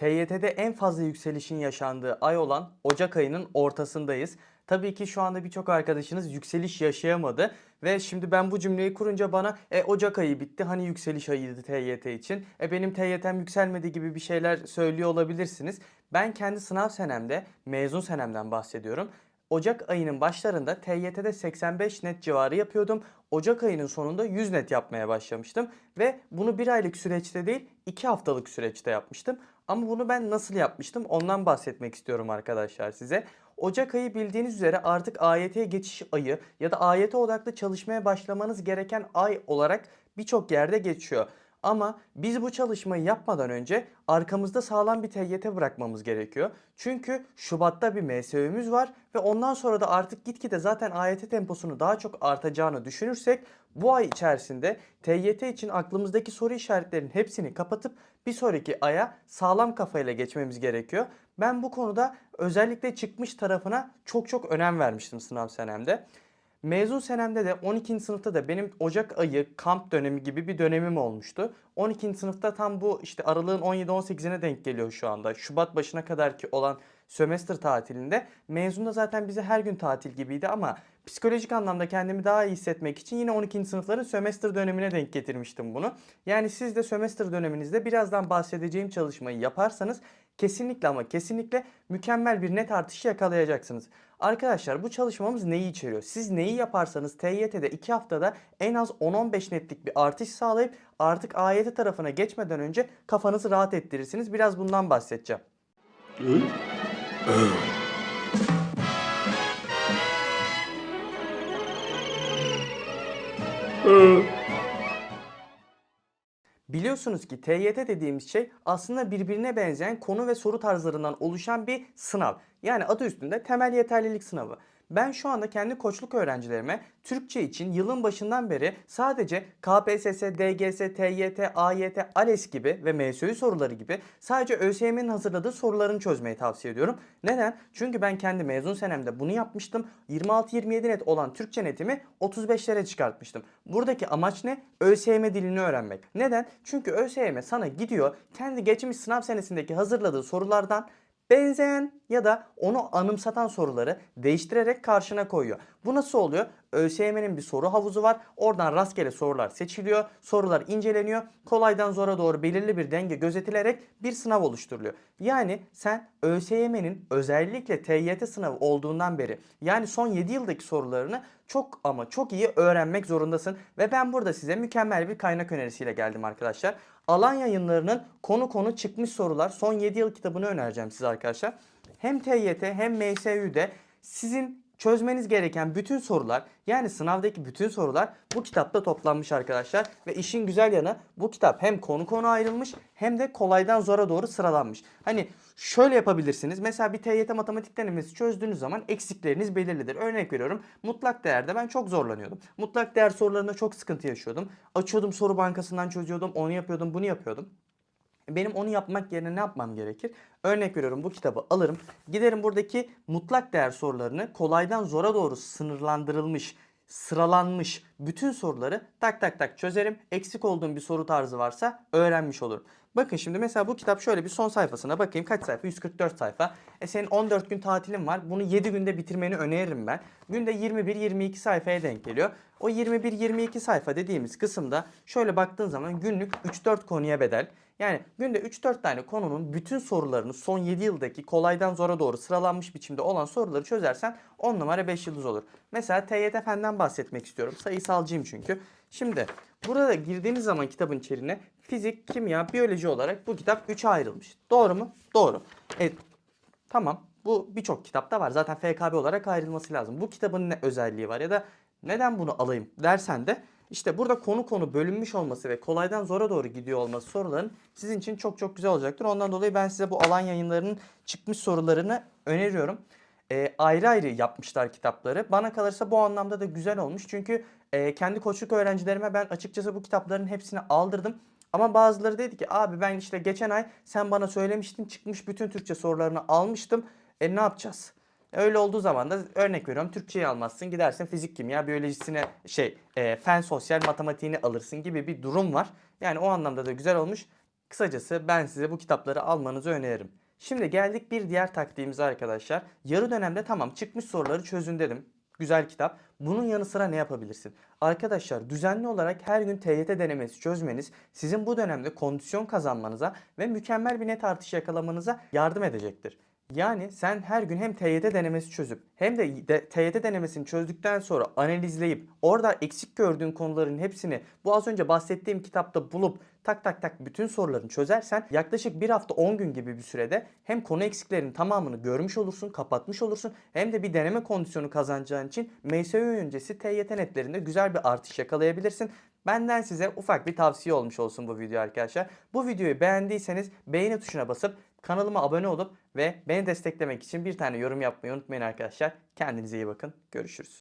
TYT'de en fazla yükselişin yaşandığı ay olan Ocak ayının ortasındayız. Tabii ki şu anda birçok arkadaşınız yükseliş yaşayamadı ve şimdi ben bu cümleyi kurunca bana e Ocak ayı bitti hani yükseliş ayıydı TYT için. E benim TYT'm yükselmedi gibi bir şeyler söylüyor olabilirsiniz. Ben kendi sınav senemde mezun senemden bahsediyorum. Ocak ayının başlarında TYT'de 85 net civarı yapıyordum. Ocak ayının sonunda 100 net yapmaya başlamıştım. Ve bunu bir aylık süreçte değil 2 haftalık süreçte yapmıştım. Ama bunu ben nasıl yapmıştım ondan bahsetmek istiyorum arkadaşlar size. Ocak ayı bildiğiniz üzere artık AYT'ye geçiş ayı ya da AYT odaklı çalışmaya başlamanız gereken ay olarak birçok yerde geçiyor. Ama biz bu çalışmayı yapmadan önce arkamızda sağlam bir TYT bırakmamız gerekiyor. Çünkü Şubat'ta bir MSÜ'müz var ve ondan sonra da artık gitgide zaten AYT temposunu daha çok artacağını düşünürsek bu ay içerisinde TYT için aklımızdaki soru işaretlerinin hepsini kapatıp bir sonraki aya sağlam kafayla geçmemiz gerekiyor. Ben bu konuda özellikle çıkmış tarafına çok çok önem vermiştim sınav senemde. Mezun senemde de 12. sınıfta da benim Ocak ayı kamp dönemi gibi bir dönemim olmuştu. 12. sınıfta tam bu işte aralığın 17-18'ine denk geliyor şu anda. Şubat başına kadar ki olan sömestr tatilinde. Mezunda zaten bize her gün tatil gibiydi ama psikolojik anlamda kendimi daha iyi hissetmek için yine 12. sınıfların sömestr dönemine denk getirmiştim bunu. Yani siz de sömestr döneminizde birazdan bahsedeceğim çalışmayı yaparsanız kesinlikle ama kesinlikle mükemmel bir net artışı yakalayacaksınız. Arkadaşlar bu çalışmamız neyi içeriyor? Siz neyi yaparsanız TYT'de 2 haftada en az 10-15 netlik bir artış sağlayıp artık AYT tarafına geçmeden önce kafanızı rahat ettirirsiniz. Biraz bundan bahsedeceğim. Biliyorsunuz ki TYT dediğimiz şey aslında birbirine benzeyen konu ve soru tarzlarından oluşan bir sınav. Yani adı üstünde temel yeterlilik sınavı. Ben şu anda kendi koçluk öğrencilerime Türkçe için yılın başından beri sadece KPSS, DGS, TYT, AYT, ALES gibi ve MSÜ soruları gibi sadece ÖSYM'nin hazırladığı sorularını çözmeyi tavsiye ediyorum. Neden? Çünkü ben kendi mezun senemde bunu yapmıştım. 26-27 net olan Türkçe netimi 35'lere çıkartmıştım. Buradaki amaç ne? ÖSYM dilini öğrenmek. Neden? Çünkü ÖSYM sana gidiyor kendi geçmiş sınav senesindeki hazırladığı sorulardan benzeyen ya da onu anımsatan soruları değiştirerek karşına koyuyor. Bu nasıl oluyor? ÖSYM'nin bir soru havuzu var. Oradan rastgele sorular seçiliyor. Sorular inceleniyor. Kolaydan zora doğru belirli bir denge gözetilerek bir sınav oluşturuluyor. Yani sen ÖSYM'nin özellikle TYT sınavı olduğundan beri yani son 7 yıldaki sorularını çok ama çok iyi öğrenmek zorundasın. Ve ben burada size mükemmel bir kaynak önerisiyle geldim arkadaşlar. Alan yayınlarının konu konu çıkmış sorular son 7 yıl kitabını önereceğim size arkadaşlar. Hem TYT hem MSÜ'de sizin çözmeniz gereken bütün sorular yani sınavdaki bütün sorular bu kitapta toplanmış arkadaşlar. Ve işin güzel yanı bu kitap hem konu konu ayrılmış hem de kolaydan zora doğru sıralanmış. Hani şöyle yapabilirsiniz. Mesela bir TYT matematik denemesi çözdüğünüz zaman eksikleriniz belirlidir. Örnek veriyorum mutlak değerde ben çok zorlanıyordum. Mutlak değer sorularında çok sıkıntı yaşıyordum. Açıyordum soru bankasından çözüyordum onu yapıyordum bunu yapıyordum. Benim onu yapmak yerine ne yapmam gerekir? Örnek veriyorum bu kitabı alırım. Giderim buradaki mutlak değer sorularını kolaydan zora doğru sınırlandırılmış, sıralanmış bütün soruları tak tak tak çözerim. Eksik olduğum bir soru tarzı varsa öğrenmiş olurum. Bakın şimdi mesela bu kitap şöyle bir son sayfasına bakayım. Kaç sayfa? 144 sayfa. E senin 14 gün tatilin var. Bunu 7 günde bitirmeni öneririm ben. Günde 21-22 sayfaya denk geliyor. O 21-22 sayfa dediğimiz kısımda şöyle baktığın zaman günlük 3-4 konuya bedel. Yani günde 3-4 tane konunun bütün sorularını son 7 yıldaki kolaydan zora doğru sıralanmış biçimde olan soruları çözersen 10 numara 5 yıldız olur. Mesela TYT Fen'den bahsetmek istiyorum. Sayısalcıyım çünkü. Şimdi burada girdiğiniz zaman kitabın içeriğine fizik, kimya, biyoloji olarak bu kitap 3'e ayrılmış. Doğru mu? Doğru. Evet. Tamam. Bu birçok kitapta var. Zaten FKB olarak ayrılması lazım. Bu kitabın ne özelliği var ya da neden bunu alayım dersen de işte burada konu konu bölünmüş olması ve kolaydan zora doğru gidiyor olması soruların sizin için çok çok güzel olacaktır. Ondan dolayı ben size bu alan yayınlarının çıkmış sorularını öneriyorum. Ee, ayrı ayrı yapmışlar kitapları. Bana kalırsa bu anlamda da güzel olmuş. Çünkü e, kendi koçluk öğrencilerime ben açıkçası bu kitapların hepsini aldırdım. Ama bazıları dedi ki abi ben işte geçen ay sen bana söylemiştin çıkmış bütün Türkçe sorularını almıştım. E ne yapacağız? Öyle olduğu zaman da örnek veriyorum Türkçeyi almazsın gidersin fizik kimya biyolojisine şey e, fen sosyal matematiğini alırsın gibi bir durum var. Yani o anlamda da güzel olmuş. Kısacası ben size bu kitapları almanızı öneririm. Şimdi geldik bir diğer taktiğimize arkadaşlar. Yarı dönemde tamam çıkmış soruları çözün dedim. Güzel kitap. Bunun yanı sıra ne yapabilirsin? Arkadaşlar düzenli olarak her gün TYT denemesi çözmeniz sizin bu dönemde kondisyon kazanmanıza ve mükemmel bir net artış yakalamanıza yardım edecektir. Yani sen her gün hem TYT denemesi çözüp hem de, de TYT denemesini çözdükten sonra analizleyip orada eksik gördüğün konuların hepsini bu az önce bahsettiğim kitapta bulup tak tak tak bütün sorularını çözersen yaklaşık bir hafta 10 gün gibi bir sürede hem konu eksiklerinin tamamını görmüş olursun, kapatmış olursun hem de bir deneme kondisyonu kazanacağın için MSÖ öncesi TYT netlerinde güzel bir artış yakalayabilirsin. Benden size ufak bir tavsiye olmuş olsun bu video arkadaşlar. Bu videoyu beğendiyseniz beğeni tuşuna basıp kanalıma abone olup ve beni desteklemek için bir tane yorum yapmayı unutmayın arkadaşlar. Kendinize iyi bakın. Görüşürüz.